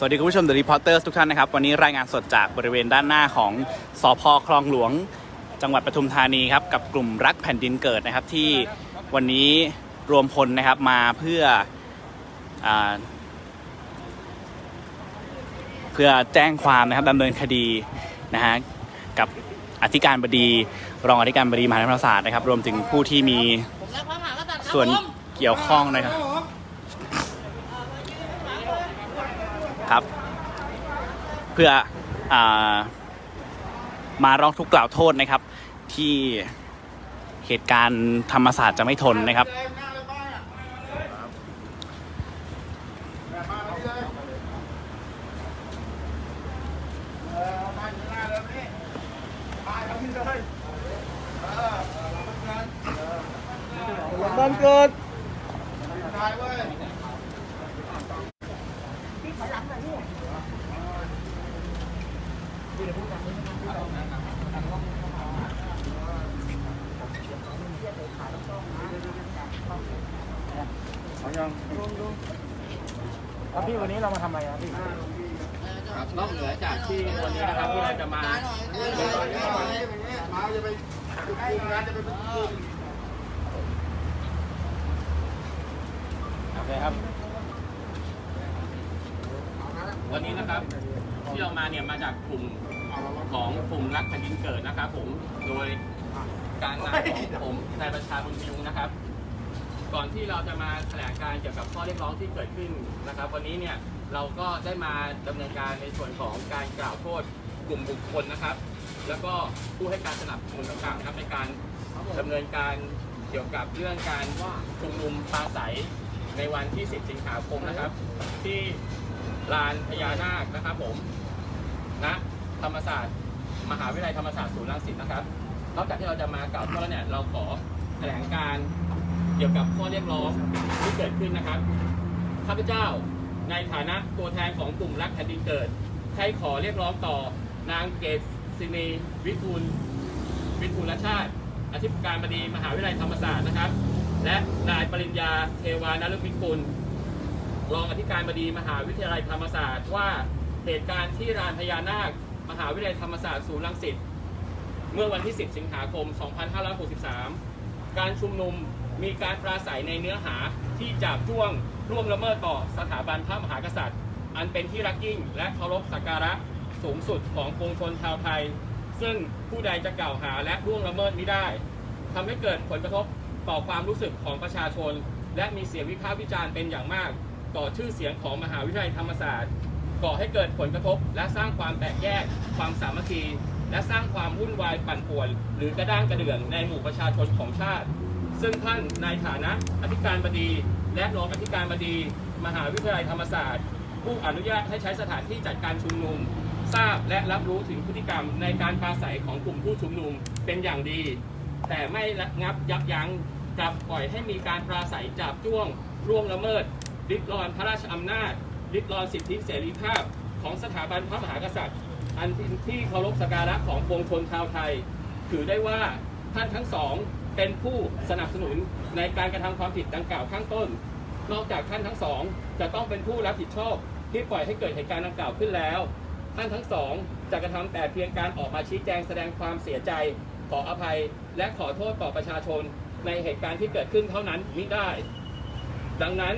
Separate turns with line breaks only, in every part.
สวัสดีคุณผู้ชม The Reporters ทุกท่านนะครับ วันนี้รายงานสดจากบริเวณด้านหน้าของสอพคลองหลวง จังหวัดปทุมธานีครับ กับกลุ่มรักแผ่นดินเกิดนะครับ ที่วันนี้รวมพลนะครับมาเพื่ออเพื่อแจ้งความนะครับดำเนินคดีนะฮะกับอธิการบดีรองอธิการบดีมหาวิทยาลัยศาสตร์นะครับ รวมถึงผู้ที่มีส่วนเกี่ยวข้องนะครับ ครับ เพื่ออมาร้องทุกข์กล่าวโทษนะครับ ที่เหตุการณ์ธรรมศาสตร์จะไม่ทนนะครับ
บ้านเกิด
ครับพี่วันนี้เรามาทำอะไรครับพี่
ครับนอกเหนือจากที่วันนี้นะครับที่เราจะมา
โอเคครับ
วันนี้นะครับที่เรามาเนี่ยมาจากกลุ่ม ของกลุ่มรักแผ่นดินเกิดนะครับผมโดยการนำของผมนายประชาบุญยุงนะครับ ก่อนที่เราจะมาแถลงการเกี่ยวกับข้อเรียกร้องที่เกิดขึ้นนะครับ วันนี้เนี่ยเราก็ได้มาดำเนินการในส่วนของการกล่าวโทษกลุ่มบุคคลนะครับ แล้วก็ผู้ให้การสนับสนุนต่างๆนะครับในการดำเนินการเกี่ยวกับเรื่องการชุมนุมปราศัยในวันที่ 10 สิงหาคมนะครับ ที่ลานพญานาคนะครับผมณ ธรรมศาสตร์ มหาวิทยาลัยธรรมศาสตร์ศูนย์รังสิตนะครับ นอกจากที่เราจะมากล่าวโทษแล้วเนี่ยเราขอแถลงการเกี่ยวกับข้อเรียกร้องที่เกิดขึ้นนะครับข้าพเจ้าในฐานะตัวแทนของกลุ่มรักแผ่นดินเกิดใช้ขอเรียกร้องต่อนางเกษสินีวิทูลวิทูลชาติอธิการบดีมหาวิทยาลัยธรรมศาสตร์นะครับ และนายปริญญาเทวานฤมิกุลรองอธิการบดีมหาวิทยาลัยธรรมศาสตร์ว่าเหตุการณ์ที่ลานพญานาค มหาวิทยาลัยธรรมศาสตร์ศูนย์รังสิตเมื่อวันที่ 10 สิงหาคม 2563 การชุมนุมมีการปราศัยในเนื้อหาที่จับจ้วงล่วงละเมิดต่อสถาบันพระมหากษัตริย์ อันเป็นที่รักยิ่งและเคารพสักการะสูงสุดของปวงชนชาวไทย ซึ่งผู้ใดจะกล่าวหาและล่วงละเมิดมิได้ทำให้เกิดผลกระทบต่อความรู้สึกของประชาชน และมีเสียงวิพากษ์วิจารณ์เป็นอย่างมาก ต่อชื่อเสียงของมหาวิทยาลัยธรรมศาสตร์ ก่อให้เกิดผลกระทบ และสร้างความแตกแยก ความสามัคคี และสร้างความวุ่นวายปั่นป่วน หรือกระด้างกระเดื่องในหมู่ประชาชนของชาติ ซึ่งท่านในฐานะอธิการบดี และรองอธิการบดี มหาวิทยาลัยธรรมศาสตร์ ผู้อนุญาตให้ใช้สถานที่จัดการชุมนุม ทราบและรับรู้ถึงพฤติกรรมในการปราศัยของกลุ่มผู้ชุมนุมเป็นอย่างดี แต่ไม่ระงับยับยั้งกลับปล่อยให้มีการปราศัยจับจ้วงล่วงละเมิดริดรอนพระราชอำนาจ ริดรอนสิทธิเสรีภาพของสถาบันพระมหากษัตริย์ อันเป็นที่เคารพสักการะของปวงชนชาวไทย ถือได้ว่าท่านทั้งสองเป็นผู้สนับสนุนในการกระทำความผิดดังกล่าวข้างต้น นอกจากท่านทั้งสองจะต้องเป็นผู้รับผิดชอบที่ปล่อยให้เกิดเหตุการณ์ดังกล่าวขึ้นแล้ว ท่านทั้งสองจะกระทำแต่เพียงการออกมาชี้แจงแสดงความเสียใจ ขออภัย และขอโทษต่อประชาชนในเหตุการณ์ที่เกิดขึ้นเท่านั้นมิได้ ดังนั้น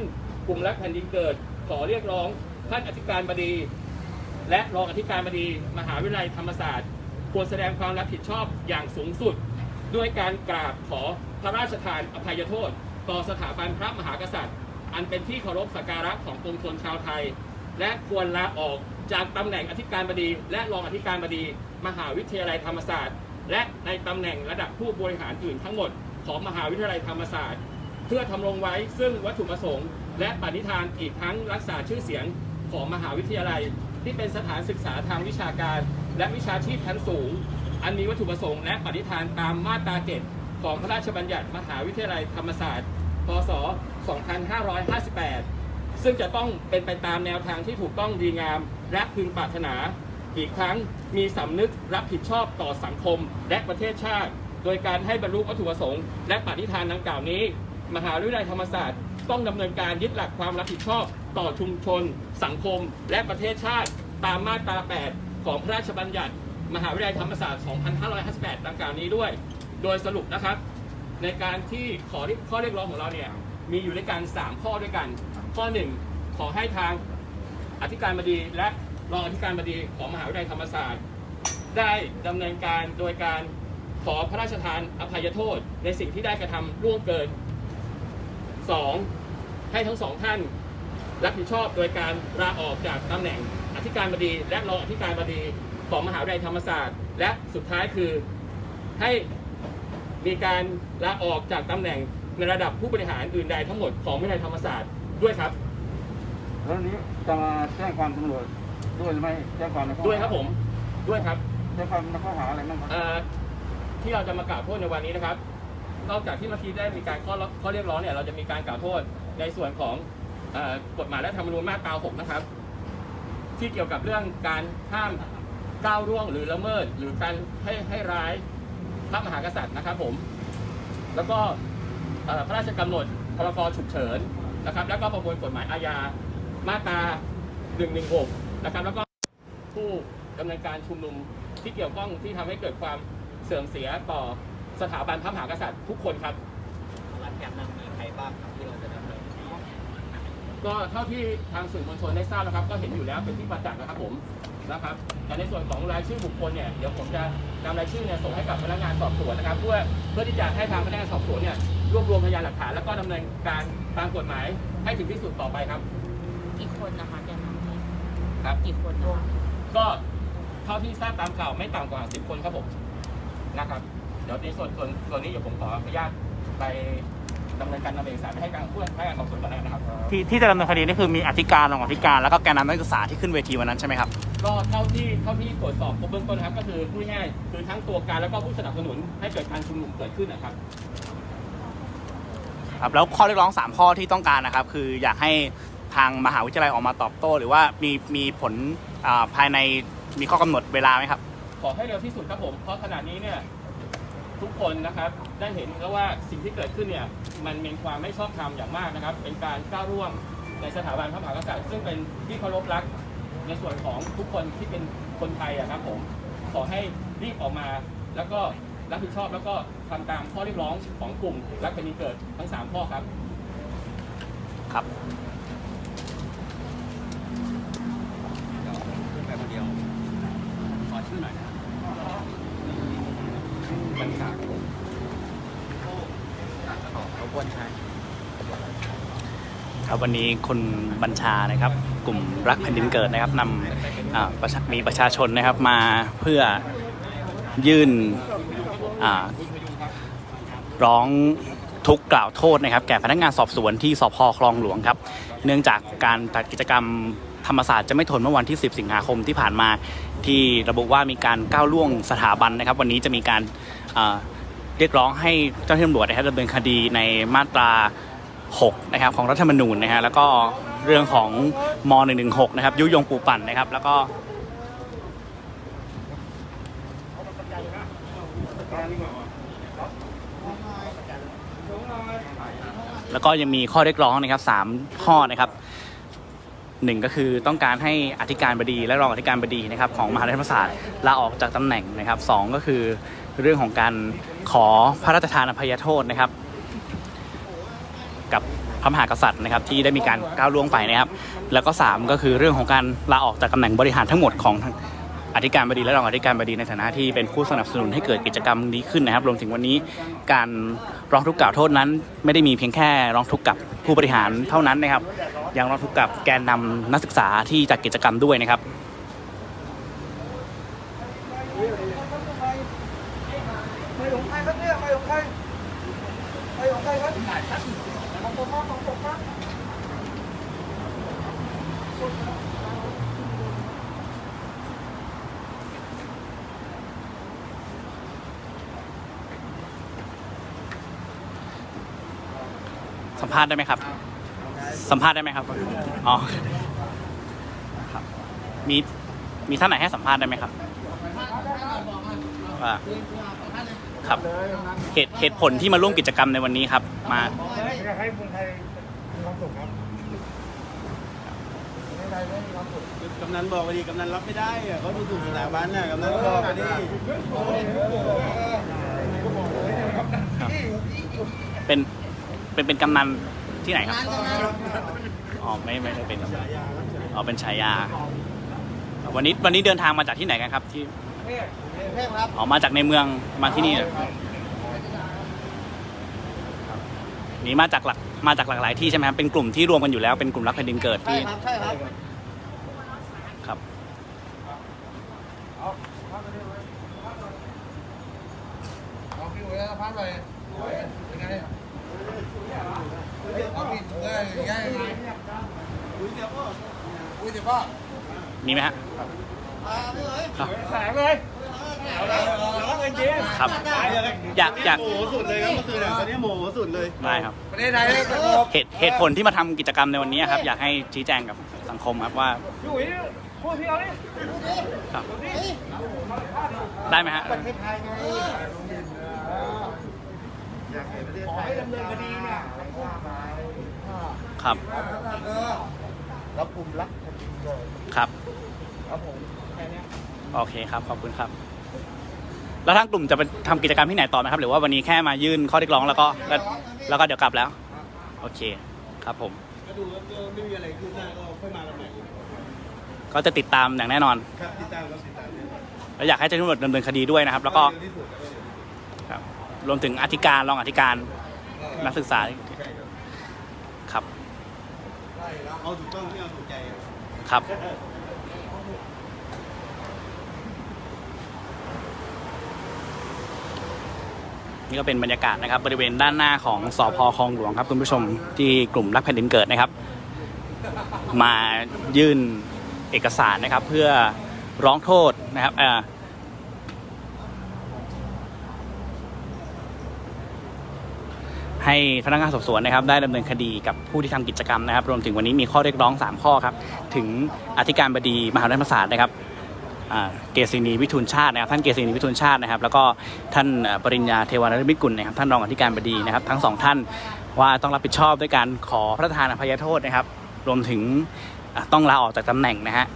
กลุ่มรักแผ่นดินเกิด ขอเรียกร้องท่านอธิการบดี และรองอธิการบดี มหาวิทยาลัยธรรมศาสตร์ควรแสดงความรับผิดชอบอย่างสูงสุด ด้วยการกราบขอพระราชทานอภัยโทษ ต่อสถาบันพระมหากษัตริย์ อันเป็นที่เคารพสักการะของปวงชนชาวไทย และควรลาออกจากตำแหน่งอธิการบดี และรองอธิการบดี มหาวิทยาลัยธรรมศาสตร์ และในตำแหน่งระดับผู้บริหารอื่นทั้งหมดของมหาวิทยาลัยธรรมศาสตร์ เพื่อทำรงไว้ซึ่งวัตถุประสงค์ และปณิธานอีกทั้งรักษาชื่อเสียงของมหาวิทยาลัย ที่เป็นสถานศึกษาทางวิชาการ และวิชาชีพชั้นสูง อันมีวัตถุประสงค์และปณิธานตามมาตราเจ็ดของพระราชบัญญัติมหาวิทยาลัยธรรมศาสตร์ พศ 2558 ซึ่งจะต้องเป็นไปตามแนวทางที่ถูกต้องดีงาม และพึงปรารถนา อีกครั้งมีสำนึกรับผิดชอบต่อสังคมและประเทศชาติ โดยการให้บรรลุวัตถุประสงค์และปฏิฐานดังกล่าวนี้ มหาวิทยาลัยธรรมศาสตร์ ต้องดำเนินการยึดหลักความรับผิดชอบต่อชุมชน สังคม และประเทศชาติ ตามมาตรา 8 ของพระราชบัญญัติ มหาวิทยาลัยธรรมศาสตร์ 2558 ดังกล่าวนี้ด้วย โดยสรุปนะครับ ในการที่ขอข้อเรียกร้องของเราเนี่ยมีอยู่ด้วยกัน 3 ข้อด้วยกัน ข้อ 1 ขอให้ทางอธิการบดีและรองอธิการบดีของมหาวิทยาลัยธรรมศาสตร์ ได้ดำเนินการโดยการขอพระราชทานอภัยโทษ ในสิ่งที่ได้กระทำล่วงเกิน 2. ให้ทั้งสองท่าน รับผิดชอบโดยการลาออกจากตำแหน่งอธิการบดี และรองอธิการบดีของมหาวิทยาลัยธรรมศาสตร์ และสุดท้ายคือให้มีการลาออกจากตำแหน่งในระดับผู้บริหารอื่นใดทั้งหมดของวิทยาลัยธรรมศาสตร์ด้วยครับ
แล้วนี้จะมาแจ้งความตำรวจด้วยหรือไม่แจ้งความในข้อหา
ด้วยครับผมด้วยครับ
แจ้งความในข้อหาอะไรบ้างครับ
เอ่อที่เราจะมากล่าวโทษในวันนี้นะครับ นอกจากที่เมื่อกี้ได้มีการข้อข้อเรียกร้องเนี่ยเราจะมีการกล่าวโทษในส่วนของกฎหมายและธรรมนูญมาตรา 6 นะครับ ที่เกี่ยวกับเรื่องการห้ามก้าวร่วงหรือละเมิด หรือการให้ให้ร้ายพระมหากษัตริย์นะครับผม แล้วก็พระราชกำหนดพรกฉุกเฉินนะครับ แล้วก็ประมวลกฎหมายอาญามาตรา 116 นะครับ แล้วก็ผู้ดำเนินการชุมนุมที่เกี่ยวข้องที่ทำให้เกิดความเสื่อมเสียต่อ สถาบันพระมหากษัตริย์ทุกคนครับ
รัฐแกนนำมีใครบ้างครับที่เราจะดำเนินคดี
ก็เท่าที่ทางสื่อมวลชนได้ทราบนะครับ ก็เห็นอยู่แล้วเป็นที่ประจักษ์นะครับผมนะครับแต่ในส่วนของรายชื่อบุคคลเนี่ยเดี๋ยวผมจะนำรายชื่อเนี่ยส่งให้กับพนักงานสอบสวนนะครับ เพื่อเพื่อที่จะให้ทางพนักงานสอบสวนเนี่ยรวบรวมพยานหลักฐานแล้วก็ดำเนินการตามกฎหมายให้ถึงที่สุดต่อไปครับ
กี่คนนะคะแกนนำนี้
ครับ
กี่คนนะคะ
ก็เท่าที่ทราบตามข่าวไม่ต่ำกว่า10คนครับผมนะครับเดี๋ยวในส่วนส่วนส่วนนี้เดี๋ยวผมขออนุญาตไปดำเนินการนำเอกสารไปให้การผู้ให้การสอบสวนก่อนแล้วกันนะครับ
ที่ที่จะดำเนินคดีนี่คือมีอธิการรองอธิการแล้วก็แกนนำนักศึกษาที่ขึ้นเวทีวันนั้นใช่ไหมครับ
ก็เท่าที่เท่าที่ตรวจสอบพบเบื้องต้นนะครับ ก็คือพูดง่ายๆคือทั้งตัวการแล้วก็ผู้สนับสนุนให้เกิดการชุมนุมเกิดขึ้นนะครับ
ครับแล้วข้อเรียกร้อง 3 ข้อที่ต้องการนะครับ คืออยากให้ทางมหาวิทยาลัยออกมาตอบโต้ หรือว่ามีมีผลอ่าภายในมีข้อกำหนดเวลาไหมครับ
ขอให้เร็วที่สุดครับผม เพราะขณะนี้เนี่ย ทุกคนนะครับได้เห็นแล้วว่าสิ่งที่เกิดขึ้นเนี่ยมันเป็นความไม่ชอบธรรมอย่างมากนะครับ เป็นการก้าวร่วงในสถาบันพระมหากษัตริย์ซึ่งเป็นที่เคารพรักในส่วนของทุกคนที่เป็นคนไทยอะครับผมขอให้รีบออกมาแล้วก็รับผิดชอบแล้วก็ทำตามข้อเรียกร้องของกลุ่มรักแผ่นดิเกิดทั้งสามข้อครับ
ครับ
ขึ้นไปคนเดียว ขอชื่อหน่อยนะ
บัญชา
รบกวนใช้
ครับวันนี้คุณบัญชานะครับ กลุ่มรักแผ่นดินเกิดนะครับนำประชามีประชาชนนะครับมาเพื่อยื่นร้องทุกข์กล่าวโทษนะครับ แก่พนักงานสอบสวนที่สพคลองหลวงครับ เนื่องจากการจัดกิจกรรมธรรมศาสตร์จะไม่ทนเมื่อวันที่ 10 สิงหาคมที่ผ่านมาที่ระบุว่ามีการก้าวล่วงสถาบันนะครับ วันนี้จะมีการเรียกร้องให้เจ้าหน้าที่ตำรวจนะครับดำเนินคดีในมาตรา 6นะครับของรัฐธรรมนูญนะฮะแล้วก็เรื่องของม .116 นะครับยุยงปูปั่นนะครับ แล้วก็แล้วก็ยังมีข้อเรียกร้องนะครับสามข้อนะครับหนึ่งก็คือต้องการให้อธิการบดีและรองอธิการบดีนะครับของมหาวิทยาลัยธรรมศาสตร์ลาออกจากตำแหน่งนะครับสองก็คือเรื่องของการขอพระราชทานอภัยโทษนะครับ กับพระมหากษัตริย์นะครับที่ได้มีการก้าวล่วงไปนะครับ แล้วก็ 3 ก็คือเรื่องของการลาออกจากตำแหน่งบริหารทั้งหมดของทางอธิการบดีและรองอธิการบดีในฐานะที่เป็นผู้สนับสนุนให้เกิดกิจกรรมนี้ขึ้นนะครับ รวมถึงวันนี้การร้องทุกข์กล่าวโทษนั้น ไม่ได้มีเพียงแค่ร้องทุกข์กับผู้บริหารเท่านั้นนะครับ ยังร้องทุกข์กับแกนนำนักศึกษาที่จัดกิจกรรมด้วยนะครับ
ไม่ของใครครับเนี่ยไม่ของใครไม่ของใครครับของผมครับของผมครับ
สัมภาษณ์ได้ไหมครับ สัมภาษณ์ได้ไหมครับ อ๋อครับมีมีท่านไหนให้สัมภาษณ์ได้ไหมครับว่าครับเหตุเหตุผลที่มาร่วมกิจกรรมในวันนี้ครับ มา
อยากให้คนไทยมีความสุขครับกำนันบอกไปดิกำนันรับไม่ได้อะเขาดูถูกสถาบันน่ะกำนันก็บอกไปดิ
เป็น เป็นเป็นกำนันที่ไหนครับ อ๋อไม่ไม่ได้เป็นกำนันอ๋อเป็นฉายา วันนี้วันนี้เดินทางมาจากที่ไหนกันครับที่อ๋อมาจากในเมืองมาที่นี่เหรอนี่มาจากหลักมาจากหลากหลายที่ใช่ไหมครับเป็นกลุ่มที่รวมกันอยู่แล้วเป็นกลุ่มรักแผ่นดินเกิดที่
ใช่ครับ
ครับ
เอาพี่หัวพักเลยเป็นไงเอาพี่ถุงเลยยังไงอุ้ยเดี๋ยวพ่อ อุ้ยเดี๋ยวพ่อ
มีไหมฮะครับ
แสงเลยร้องเงินจริง
ครับ อยากอยาก
โมโหสุดเลยครับเมื่อคืนอะตอนนี้โมโหสุดเลย
ได้ครับ
ประเทศไทยสงบ
เหตุเหตุผลที่มาทำกิจกรรมในวันนี้ครับ อยากให้ชี้แจงกับสังคมครับว่า
อยู่อีพูดพี่เอาดิ
ครับได้ไหมฮะ
ประเทศไทยไงอยากเห็นประเทศไทยดำเนินคดีเนี่ยว่าไป
ครับ
รับกลุ่มรักแผ่นดินเกิด
ครับ
ครับผม
โอเคครับขอบคุณครับ แล้วทางกลุ่มจะไปทำกิจกรรมที่ไหนต่อไหมครับ หรือว่าวันนี้แค่มายื่นข้อเรียกร้องแล้วก็แล้วแล้วก็เดี๋ยวกลับแล้ว โอเคครับผม
ก็ดูว่าไม่มีอะไรคืบหน้าก็ค่อยมากันใหม่
ก็จะติดตามอย่างแน่นอน
ครับติดตามครับติดตามเนี่ย
แล้วอยากให้เจ้าหน้าที่ตำรวจดำเนินคดีด้วยนะครับ แล้วก็
เร็วที่สุดครับ
ครับรวมถึงอธิการรองอธิการนักศึกษาครับ
เอาถูกต้องไม่เอาถูกใจ
ครับ นี่ก็เป็นบรรยากาศนะครับ บริเวณด้านหน้าของสอพคลองหลวงครับคุณผู้ชมที่กลุ่มรักแผ่นดินเกิดนะครับ มายื่นเอกสารนะครับ เพื่อร้องโทษนะครับเอ่อ ให้พนักงานสอบสวนนะครับได้ดำเนินคดีกับผู้ที่ทำกิจกรรมนะครับ รวมถึงวันนี้มีข้อเรียกร้อง 3 ข้อครับถึงอธิการบดีมหาวิทยาลัยธรรมศาสตร์นะครับเกษณีวิทูลชาตินะครับท่านเกษณีวิทูลชาตินะครับ แล้วก็ท่านปริญญาเทวานรมิกุลนะครับท่านรองอธิการบดีนะครับ ทั้งสองท่านว่าต้องรับผิดชอบด้วยการขอพระราชทานอภัยโทษนะครับ รวมถึงต้องลาออกจากตำแหน่งนะฮะ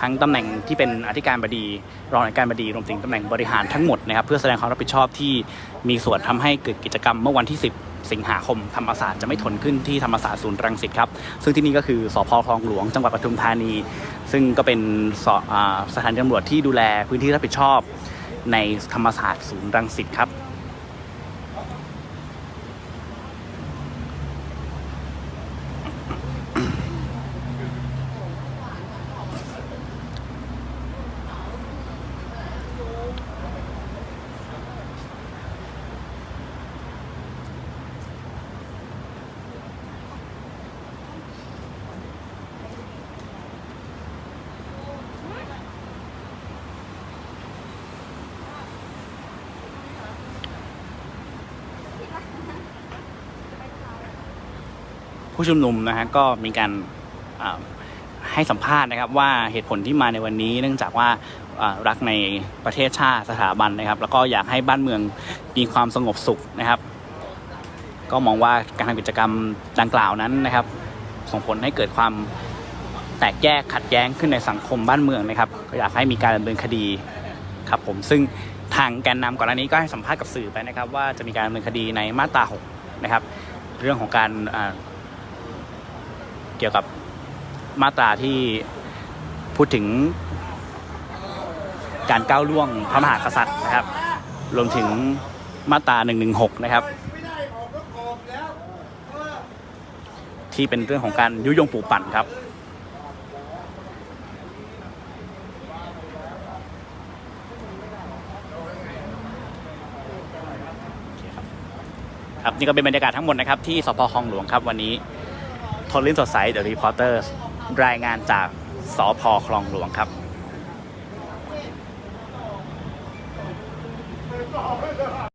ทั้งตำแหน่งที่เป็นอธิการบดีรองอธิการบดีรวมถึงตำแหน่งบริหารทั้งหมดนะครับ เพื่อแสดงความรับผิดชอบที่มีส่วนทำให้เกิดกิจกรรมเมื่อวันที่ 10 สิงหาคมธรรมศาสตร์จะไม่ทนขึ้นที่ธรรมศาสตร์ศูนย์รังสิตครับ ซึ่งที่นี่ก็คือสพคลองหลวงจังหวัดปทุมธานี ซึ่งก็เป็นสสถานตำรวจที่ดูแลพื้นที่รับผิดชอบ ในธรรมศาสตร์ศูนย์รังสิตครับ ผู้ชุมนุมนะฮะก็มีการให้สัมภาษณ์นะครับว่าเหตุผลที่มาในวันนี้ เนื่องจากว่ารักในประเทศชาติสถาบันนะครับ แล้วก็อยากให้บ้านเมืองมีความสงบสุขนะครับ ก็มองว่าการทำกิจกรรมดังกล่าวนั้นนะครับ ส่งผลให้เกิดความแตกแยกขัดแย้งขึ้นในสังคมบ้านเมืองนะครับ ก็อยากให้มีการดำเนินคดีครับผมซึ่งทางแกนนำก่อนหน้านี้ก็ให้สัมภาษณ์กับสื่อไปนะครับ ว่าจะมีการดำเนินคดีในมาตรา 6 นะครับ เรื่องของการ กี่ยวกับมาตราที่พูดถึงการก้าวล่วงพระมหากษัตริย์นะครับ รวมถึงมาตรา 116 นะครับ ที่เป็นเรื่องของการยุยงปลูกปั่นครับ ครับนี่ก็เป็นบรรยากาศทั้งหมดนะครับที่สพคลองหลวงครับวันนี้ ทนลินสดใสเดอะรีพอร์เตอร์ รายงานจากสอพคลองหลวงครับ